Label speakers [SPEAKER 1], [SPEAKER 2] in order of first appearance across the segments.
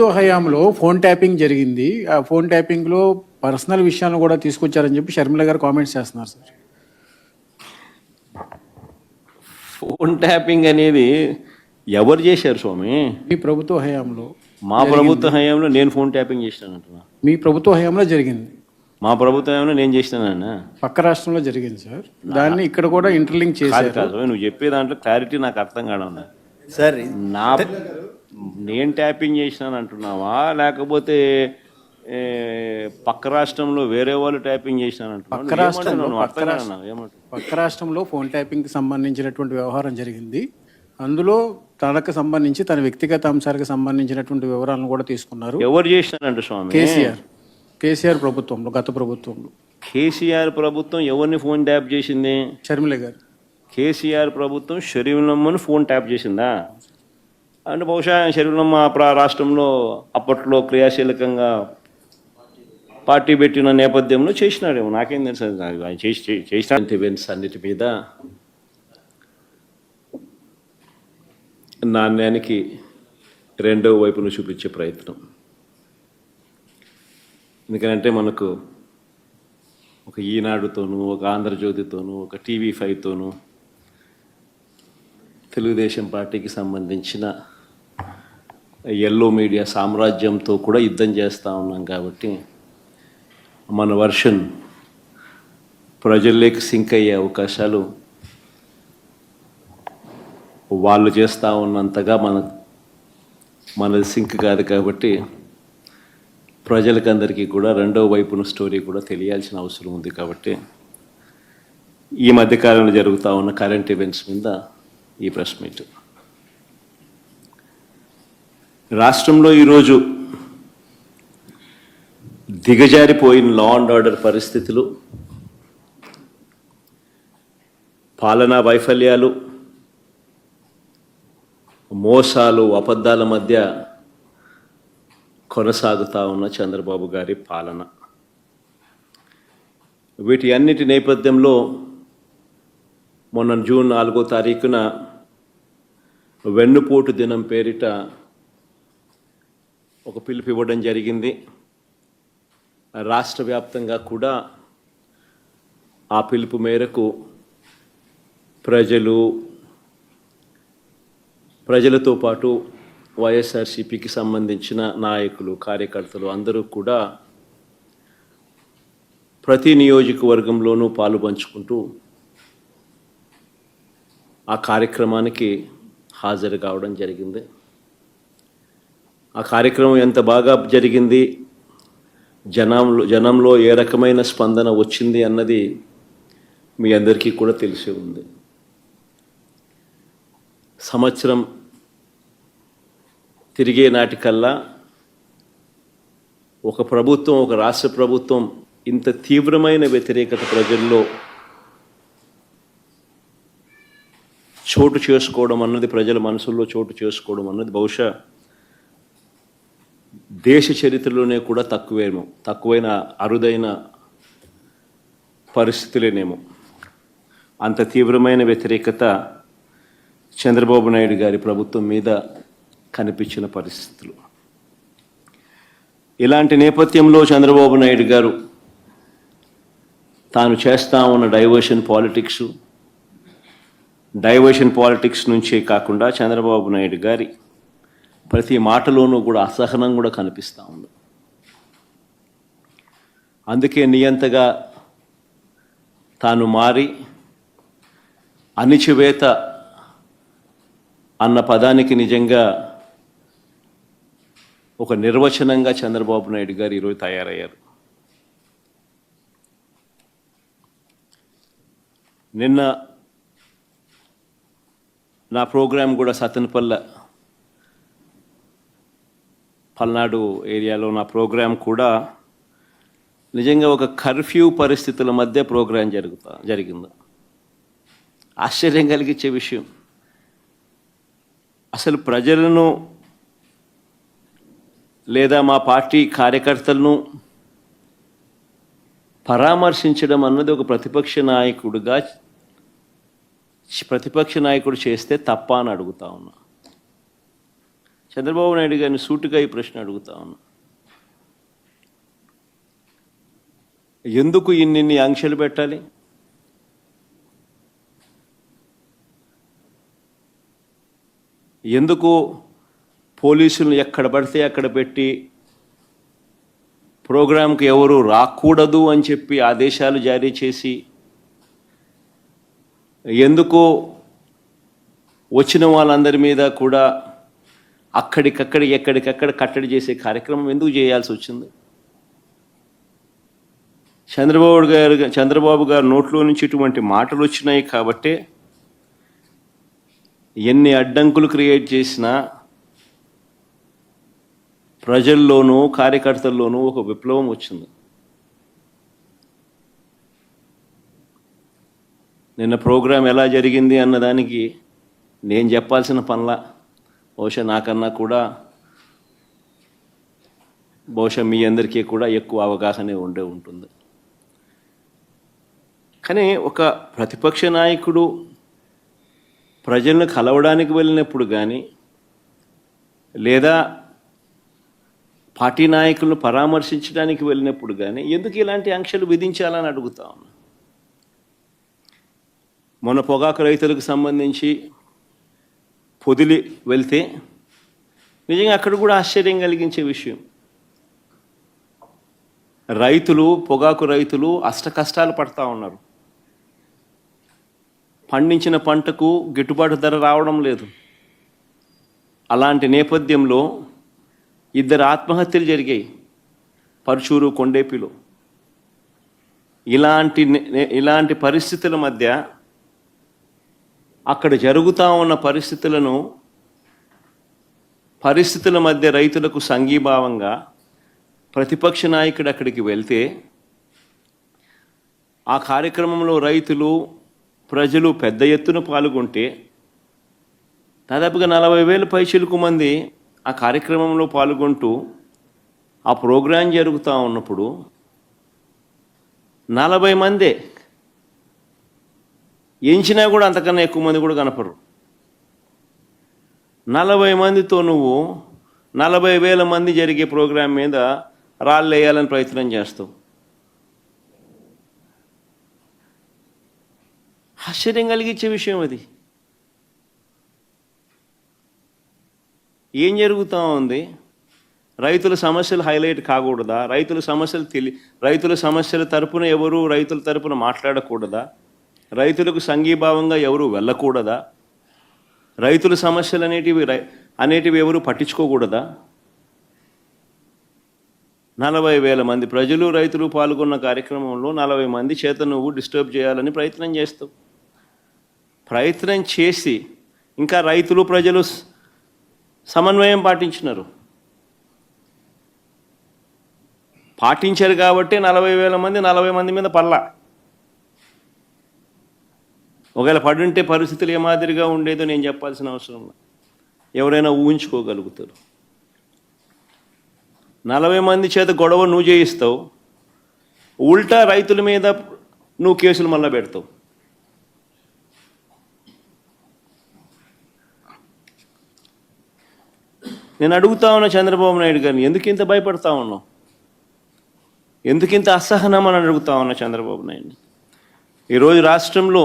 [SPEAKER 1] ప్రభుత్వ హయాంలో phone tapping జరిగింది. ఆ ఫోన్ ట్యాపింగ్లో పర్సనల్ విషయాలను కూడా తీసుకొచ్చారని చెప్పి షర్మిల గారు కామెంట్స్ చేస్తున్నారు సార్.
[SPEAKER 2] ఫోన్ ట్యాపింగ్ అనేది ఎవరు చేశారు స్వామి?
[SPEAKER 1] మీ ప్రభుత్వ హయాంలో
[SPEAKER 2] మా ప్రభుత్వ హయాంలో నేను ఫోన్ ట్యాపింగ్ చేసినానంటున్నా
[SPEAKER 1] మీ ప్రభుత్వ హయాంలో జరిగింది.
[SPEAKER 2] మా ప్రభుత్వ హయాంలో నేను చేసినానన్నా
[SPEAKER 1] పక్క రాష్ట్రంలో జరిగింది సార్. దాన్ని ఇక్కడ కూడా ఇంటర్లింక్ చేశారు.
[SPEAKER 2] నువ్వు చెప్పే దాంట్లో క్లారిటీ నాకు అర్థం కావడం
[SPEAKER 3] సార్
[SPEAKER 2] నా నేను ట్యాపింగ్ చేసినాను అంటున్నావా? లేకపోతే పక్క రాష్ట్రంలో వేరే వాళ్ళు ట్యాపింగ్ చేసినాను
[SPEAKER 1] పక్క రాష్ట్రంలో పక్క రాష్ట్రంలో ఫోన్ ట్యాపింగ్కి సంబంధించినటువంటి వ్యవహారం జరిగింది. అందులో తనకు సంబంధించి తన వ్యక్తిగత అంశాలకు సంబంధించినటువంటి వివరాలను కూడా తీసుకున్నారు.
[SPEAKER 2] ఎవరు చేసినారంట స్వామి?
[SPEAKER 1] కేసీఆర్. కేసీఆర్ ప్రభుత్వంలో గత ప్రభుత్వంలో.
[SPEAKER 2] కేసీఆర్ ప్రభుత్వం ఎవరిని ఫోన్ ట్యాప్ చేసింది?
[SPEAKER 1] షర్మిల గారు.
[SPEAKER 2] కేసీఆర్ ప్రభుత్వం షరీఫ్లమ్మను ఫోన్ ట్యాప్ చేసిందా? అంటే బహుశా శరీరం మా రాష్ట్రంలో అప్పట్లో క్రియాశీలకంగా పార్టీ పెట్టిన నేపథ్యంలో చేసినాడేమో. నాకేం తెలుసు ఆయన చేసి చేసిన ఈవెంట్స్ అన్నిటి మీద నాణ్యానికి రెండవ వైపును చూపించే ప్రయత్నం. ఎందుకంటే మనకు ఒక ఈనాడుతోనూ ఒక ఆంధ్రజ్యోతితోనూ ఒక టీవీ ఫైవ్తోనూ తెలుగుదేశం పార్టీకి సంబంధించిన ఎల్లో మీడియా సామ్రాజ్యంతో కూడా యుద్ధం చేస్తూ ఉన్నాం కాబట్టి మన వర్షన్ ప్రజల్లోకి సింక్ అయ్యే అవకాశాలు వాళ్ళు చేస్తూ ఉన్నంతగా మన మనది సింక్ కాదు కాబట్టి ప్రజలకందరికీ కూడా రెండో వైపున స్టోరీ కూడా తెలియాల్సిన అవసరం ఉంది కాబట్టి ఈ మధ్యకాలంలో జరుగుతూ ఉన్న కరెంట్ ఈవెంట్స్ మీద ఈ ప్రెస్ మీట్. రాష్ట్రంలో ఈరోజు దిగజారిపోయిన లా అండ్ ఆర్డర్ పరిస్థితులు పాలనా వైఫల్యాలు మోసాలు అబద్ధాల మధ్య కొనసాగుతా ఉన్న చంద్రబాబు గారి పాలన. వీటి అన్నిటి నేపథ్యంలో మొన్న జూన్ నాలుగో తారీఖున వెన్నుపోటు దినం పేరిట ఒక పిలుపు ఇవ్వడం జరిగింది. రాష్ట్ర వ్యాప్తంగా కూడా ఆ పిలుపు మేరకు ప్రజలు ప్రజలతో పాటు వైఎస్ఆర్సీపీకి సంబంధించిన నాయకులు కార్యకర్తలు అందరూ కూడా ప్రతి నియోజకవర్గంలోనూ పాలు పంచుకుంటూ ఆ కార్యక్రమానికి హాజరు కావడం జరిగింది. ఆ కార్యక్రమం ఎంత బాగా జరిగింది? జనంలో జనంలో ఏ రకమైన స్పందన వచ్చింది అన్నది మీ అందరికీ కూడా తెలిసి ఉంది. సంవత్సరం తిరిగే నాటికల్లా ఒక ప్రభుత్వం ఒక రాష్ట్ర ప్రభుత్వం ఇంత తీవ్రమైన వ్యతిరేకత ప్రజల్లో చోటు చేసుకోవడం అన్నది ప్రజల మనసుల్లో చోటు చేసుకోవడం అన్నది బహుశా దేశ చరిత్రలోనే కూడా తక్కువేమో తక్కువైన అరుదైన పరిస్థితులేనేమో. అంత తీవ్రమైన వ్యతిరేకత చంద్రబాబు నాయుడు గారి ప్రభుత్వం మీద కనిపించిన పరిస్థితులు. ఇలాంటి నేపథ్యంలో చంద్రబాబు నాయుడు గారు తాను చేస్తా ఉన్న డైవర్షన్ పాలిటిక్స్ డైవర్షన్ పాలిటిక్స్ నుంచే కాకుండా చంద్రబాబు నాయుడు గారి ప్రతి మాటలోనూ కూడా అసహనం కూడా కనిపిస్తూ ఉంది. అందుకే నియంతగా తాను మారి అణిచివేత అన్న పదానికి నిజంగా ఒక నిర్వచనంగా చంద్రబాబు నాయుడు గారు ఈరోజు తయారయ్యారు. నిన్న నా ప్రోగ్రాం కూడా సతన్పల్ల పల్నాడు ఏరియాలో నా ప్రోగ్రాం కూడా నిజంగా ఒక కర్ఫ్యూ పరిస్థితుల మధ్య ప్రోగ్రాం జరుగుతా జరిగింది. ఆశ్చర్యం కలిగించే విషయం అసలు ప్రజలను లేదా మా పార్టీ కార్యకర్తలను పరామర్శించడం అన్నది ఒక ప్రతిపక్ష నాయకుడిగా ప్రతిపక్ష నాయకుడు చేస్తే తప్ప అని అడుగుతా ఉన్నా. చంద్రబాబు నాయుడు గారిని సూటిగా ఈ ప్రశ్న అడుగుతా ఉన్నా. ఎందుకు ఇన్నిన్ని ఆంక్షలు పెట్టాలి? ఎందుకు పోలీసులను ఎక్కడ పడితే అక్కడ పెట్టి ప్రోగ్రాంకి ఎవరు రాకూడదు అని చెప్పి ఆదేశాలు జారీ చేసి ఎందుకో వచ్చిన వాళ్ళందరి మీద కూడా అక్కడికక్కడ ఎక్కడికక్కడ కట్టడి చేసే కార్యక్రమం ఎందుకు చేయాల్సి వచ్చింది? చంద్రబాబు గారు చంద్రబాబు గారు నోట్లో నుంచి ఇటువంటి మాటలు వచ్చినాయి కాబట్టే ఎన్ని అడ్డంకులు క్రియేట్ చేసినా ప్రజల్లోనూ కార్యకర్తల్లోనూ ఒక విప్లవం వచ్చింది. నిన్న ప్రోగ్రాం ఎలా జరిగింది అన్నదానికి నేను చెప్పాల్సిన పనుల బహుశా నాకన్నా కూడా బహుశా మీ అందరికీ కూడా ఎక్కువ అవగాహన ఉండే ఉంటుంది. కానీ ఒక ప్రతిపక్ష నాయకుడు ప్రజలను కలవడానికి వెళ్ళినప్పుడు కానీ లేదా పార్టీ నాయకులను పరామర్శించడానికి వెళ్ళినప్పుడు కానీ ఎందుకు ఇలాంటి ఆంక్షలు విధించాలని అడుగుతా ఉన్నా? మొన్న పొగాకు రైతులకు సంబంధించి పొదిలి వెళ్తే నిజంగా అక్కడ కూడా ఆశ్చర్యం కలిగించే విషయం. రైతులు పొగాకు రైతులు అష్ట కష్టాలు పడతా ఉన్నారు. పండించిన పంటకు గిట్టుబాటు ధర రావడం లేదు. అలాంటి నేపథ్యంలో ఇద్దరు ఆత్మహత్యలు జరిగాయి. పరుచూరు కొండేపిలో. ఇలాంటి ఇలాంటి పరిస్థితుల మధ్య అక్కడ జరుగుతూ ఉన్న పరిస్థితులను పరిస్థితుల మధ్య రైతులకు సంఘీభావంగా ప్రతిపక్ష నాయకుడు అక్కడికి వెళ్తే ఆ కార్యక్రమంలో రైతులు ప్రజలు పెద్ద ఎత్తున పాల్గొంటే దాదాపుగా నలభై వేల పైచిలకు మంది ఆ కార్యక్రమంలో పాల్గొంటూ ఆ ప్రోగ్రాం జరుగుతూ ఉన్నప్పుడు నలభై మందే ఎంచినా కూడా అంతకన్నా ఎక్కువ మంది కూడా కనపడరు. నలభై మందితో నువ్వు నలభై వేల మంది జరిగే ప్రోగ్రాం మీద రాళ్ళు వేయాలని ప్రయత్నం చేస్తావు. ఆశ్చర్యం కలిగించే విషయం అది. ఏం జరుగుతూ ఉంది? రైతుల సమస్యలు హైలైట్ కాకూడదా? రైతుల సమస్యలు తెలి రైతుల సమస్యల తరపున ఎవరు రైతుల తరపున మాట్లాడకూడదా? రైతులకు సంఘీభావంగా ఎవరు వెళ్ళకూడదా? రైతుల సమస్యలు అనేటివి రై అనేటివి ఎవరు పట్టించుకోకూడదా? నలభై వేల మంది ప్రజలు రైతులు పాల్గొన్న కార్యక్రమంలో నలభై మంది చేత నువ్వు డిస్టర్బ్ చేయాలని ప్రయత్నం చేస్తావు. ప్రయత్నం చేసి ఇంకా రైతులు ప్రజలు సమన్వయం పాటించినారు. పాటించారు కాబట్టి నలభై వేల మంది నలభై మంది మీద పల్లా ఒకవేళ పడుంటే పరిస్థితులు ఏ మాదిరిగా ఉండేదో నేను చెప్పాల్సిన అవసరం ఎవరైనా ఊహించుకోగలుగుతారు. నలభై మంది చేత గొడవ నువ్వు చేయిస్తావు ఉల్టా రైతుల మీద నువ్వు కేసులు మళ్ళా పెడతావు. నేను అడుగుతా ఉన్నా చంద్రబాబు నాయుడు గారిని ఎందుకు ఇంత భయపడతా ఉన్నావు? ఎందుకు ఇంత అసహనం అని అడుగుతా ఉన్నా చంద్రబాబు నాయుడు ఈరోజు రాష్ట్రంలో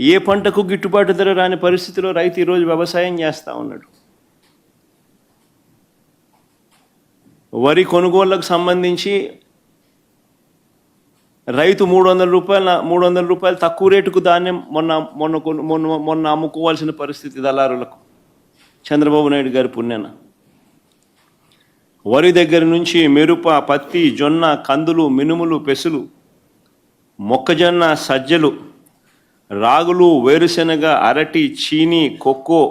[SPEAKER 2] ఏ పంటకు గిట్టుబాటు ధర రాని పరిస్థితిలో రైతు ఈరోజు వ్యవసాయం చేస్తూ ఉన్నాడు. వరి కొనుగోళ్ళకు సంబంధించి రైతు మూడు వందల రూపాయల మూడు వందల రూపాయలు తక్కువ రేటుకు ధాన్యం మొన్న మొన్న మొన్న మొన్న అమ్ముకోవాల్సిన పరిస్థితి దళారులకు. చంద్రబాబు నాయుడు గారి పుణ్యాన. వరి దగ్గర నుంచి మెరుప పత్తి జొన్న కందులు మినుములు పెసులు మొక్కజొన్న సజ్జలు రాగులు వేరుశెనగ అరటి చీని కొక్కో